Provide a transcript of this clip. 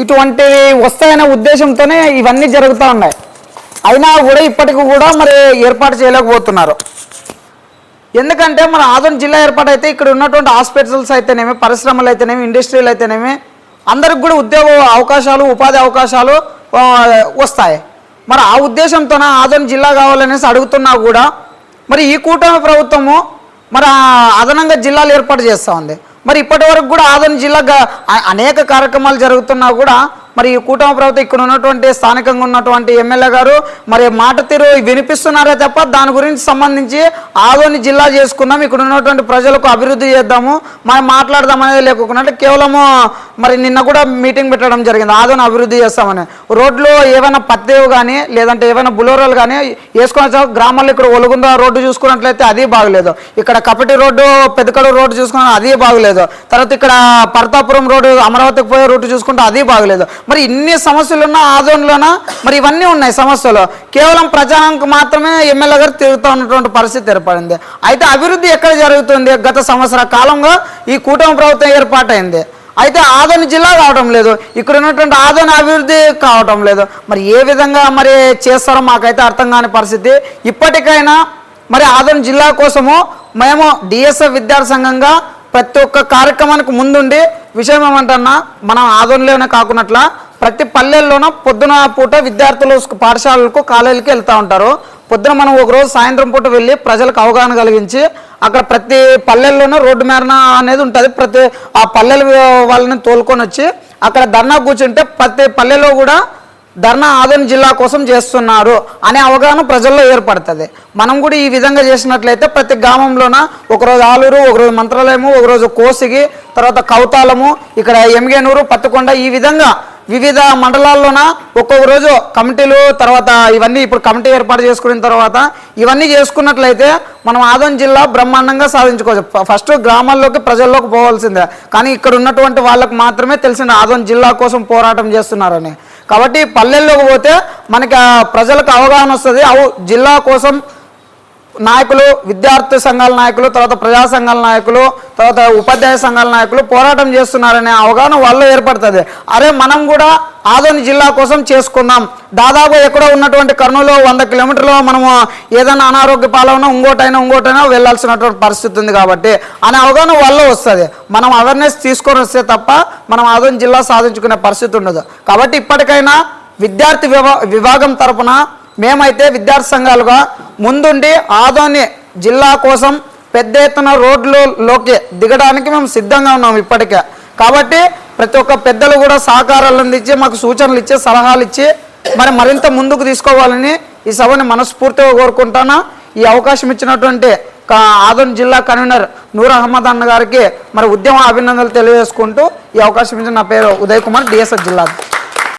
ఇటువంటివి వస్తాయనే ఉద్దేశంతోనే ఇవన్నీ జరుగుతూ ఉన్నాయి. అయినా కూడా ఇప్పటికి కూడా మరి ఏర్పాటు చేయలేకపోతున్నారు. ఎందుకంటే మన ఆదోన్ జిల్లా ఏర్పాటు అయితే ఇక్కడ ఉన్నటువంటి హాస్పిటల్స్ అయితేనేమి పరిశ్రమలు అయితేనేమి ఇండస్ట్రీలు అయితేనేమి అందరికి కూడా ఉద్యోగ అవకాశాలు ఉపాధి అవకాశాలు వస్తాయి. మరి ఆ ఉద్దేశంతోన ఆదోన్ జిల్లా కావాలనేసి అడుగుతున్నా కూడా మరి ఈ కూటమి ప్రభుత్వము మరి అదనంగా జిల్లాలు ఏర్పాటు చేస్తూ ఉంది. మరి ఇప్పటి వరకు కూడా ఆదోని జిల్లా అనేక కార్యక్రమాలు జరుగుతున్నా కూడా మరి ఈ కూటమి ప్రభుత్వం ఇక్కడ ఉన్నటువంటి స్థానికంగా ఉన్నటువంటి ఎమ్మెల్యే గారు మరి మాట తీరు వినిపిస్తున్నారే తప్ప దాని గురించి సంబంధించి ఆదోని జిల్లా చేసుకున్నాం ఇక్కడ ఉన్నటువంటి ప్రజలకు అభివృద్ధి చేద్దాము మనం మాట్లాడదాం అనేది లేకుండా అంటే కేవలము మరి నిన్న కూడా మీటింగ్ పెట్టడం జరిగింది ఆదోని అభివృద్ధి చేస్తామని. రోడ్లు ఏమైనా పత్తేవు కానీ లేదంటే ఏమైనా బులోరాలు కానీ వేసుకొని గ్రామాల్లో ఇక్కడ ఒలుగుంద రోడ్డు చూసుకున్నట్లయితే అది బాగలేదు. ఇక్కడ కపటి రోడ్డు పెద్దకడు రోడ్డు చూసుకున్నా అది బాగలేదు. తర్వాత ఇక్కడ పర్తాపురం రోడ్డు అమరావతికి పోయే రోడ్డు చూసుకుంటే అది బాగలేదు. మరి ఇన్ని సమస్యలు ఉన్న ఆదోన్లోన? మరి ఇవన్నీ ఉన్నాయి సమస్యలు. కేవలం ప్రజానికి మాత్రమే ఎమ్మెల్యే గారు తిరుగుతూ ఉన్నటువంటి పరిస్థితి ఏర్పడింది. అయితే అభివృద్ధి ఎక్కడ జరుగుతుంది? గత సంవత్సర కాలంగా ఈ కూటమి ప్రభుత్వం ఏర్పాటైంది. అయితే ఆదోని జిల్లా కావడం లేదు. ఇక్కడ ఉన్నటువంటి ఆదోని అభివృద్ధి కావటం లేదు. మరి ఏ విధంగా మరి చేస్తారో మాకైతే అర్థం కాని పరిస్థితి. ఇప్పటికైనా మరి ఆదోని జిల్లా కోసము మేము డిఎస్ఎఫ్ విద్యార్థి సంఘంగా ప్రతి ఒక్క కార్యక్రమానికి ముందుండి విషయం ఏమంటన్నా మనం ఆదోనిలోనే కాకున్నట్ల ప్రతి పల్లెల్లోనూ పొద్దున పూట విద్యార్థులు పాఠశాలలకు కాలేజీలకు వెళ్తూ ఉంటారు. పొద్దున మనం ఒక రోజు సాయంత్రం పూట వెళ్ళి ప్రజలకు అవగాహన కలిగించి అక్కడ ప్రతి పల్లెల్లోనూ రోడ్డు మేరణ అనేది ఉంటుంది. ప్రతి ఆ పల్లెల వాళ్ళని తోలుకొని వచ్చి అక్కడ ధర్నా కూర్చుంటే ప్రతి పల్లెలో కూడా ధర్నా ఆదరణ జిల్లా కోసం చేస్తున్నారు అనే అవగాహన ప్రజల్లో ఏర్పడుతుంది. మనం కూడా ఈ విధంగా చేసినట్లయితే ప్రతి గ్రామంలోన ఒకరోజు ఆలూరు ఒకరోజు మంత్రాలయము ఒకరోజు కోసిగి తర్వాత కౌతాలము ఇక్కడ ఎమ్గేనూరు పత్తికొండ ఈ విధంగా వివిధ మండలాల్లోన ఒక్కొక్క రోజు కమిటీలు తర్వాత ఇవన్నీ ఇప్పుడు కమిటీ ఏర్పాటు చేసుకున్న తర్వాత ఇవన్నీ చేసుకున్నట్లయితే మనం ఆదోని జిల్లా బ్రహ్మాండంగా సాధించుకోవచ్చు. ఫస్ట్ గ్రామాల్లోకి ప్రజల్లోకి పోవాల్సిందే. కానీ ఇక్కడ ఉన్నటువంటి వాళ్ళకు మాత్రమే తెలిసిన ఆదోని జిల్లా కోసం పోరాటం చేస్తున్నారని. కాబట్టి పల్లెల్లోకి పోతే మనకి ప్రజలకు అవగాహన వస్తుంది. అవు జిల్లా కోసం నాయకులు విద్యార్థి సంఘాల నాయకులు తర్వాత ప్రజా సంఘాల నాయకులు తర్వాత ఉపాధ్యాయ సంఘాల నాయకులు పోరాటం చేస్తున్నారనే అవగాహన వాళ్ళు ఏర్పడుతుంది. అరే మనం కూడా ఆదోని జిల్లా కోసం చేసుకుందాం దాదాపు ఎక్కడో ఉన్నటువంటి కర్నూలు వంద కిలోమీటర్లో మనము ఏదైనా అనారోగ్య పాలన ఇంకోటైనా ఇంకోటైనా వెళ్ళాల్సినటువంటి పరిస్థితి ఉంది కాబట్టి అనే అవగాహన వల్ల వస్తుంది. మనం అవేర్నెస్ తీసుకొని వస్తే తప్ప మనం ఆదోని జిల్లా సాధించుకునే పరిస్థితి ఉండదు. కాబట్టి ఇప్పటికైనా విద్యార్థి విభా విభాగం తరపున మేమైతే విద్యార్థి సంఘాలుగా ముందుండి ఆదోని జిల్లా కోసం పెద్ద ఎత్తున రోడ్లలోకి దిగడానికి మేము సిద్ధంగా ఉన్నాం ఇప్పటికే. కాబట్టి ప్రతి ఒక్క పెద్దలు కూడా సహకారాలు అందించి మాకు సూచనలు ఇచ్చి సలహాలు ఇచ్చి మరి మరింత ముందుకు తీసుకోవాలని ఈ సభని మనస్ఫూర్తిగా కోరుకుంటాను. ఈ అవకాశం ఇచ్చినటువంటి కా- ఆదోని జిల్లా కన్వీనర్ నూర్ అహ్మద్ అన్న గారికి మరి ఉద్యమ అభినందనలు తెలియజేసుకుంటూ ఈ అవకాశం ఇచ్చిన నా పేరు ఉదయ్ కుమార్ డిఎస్ఎస్ జిల్లా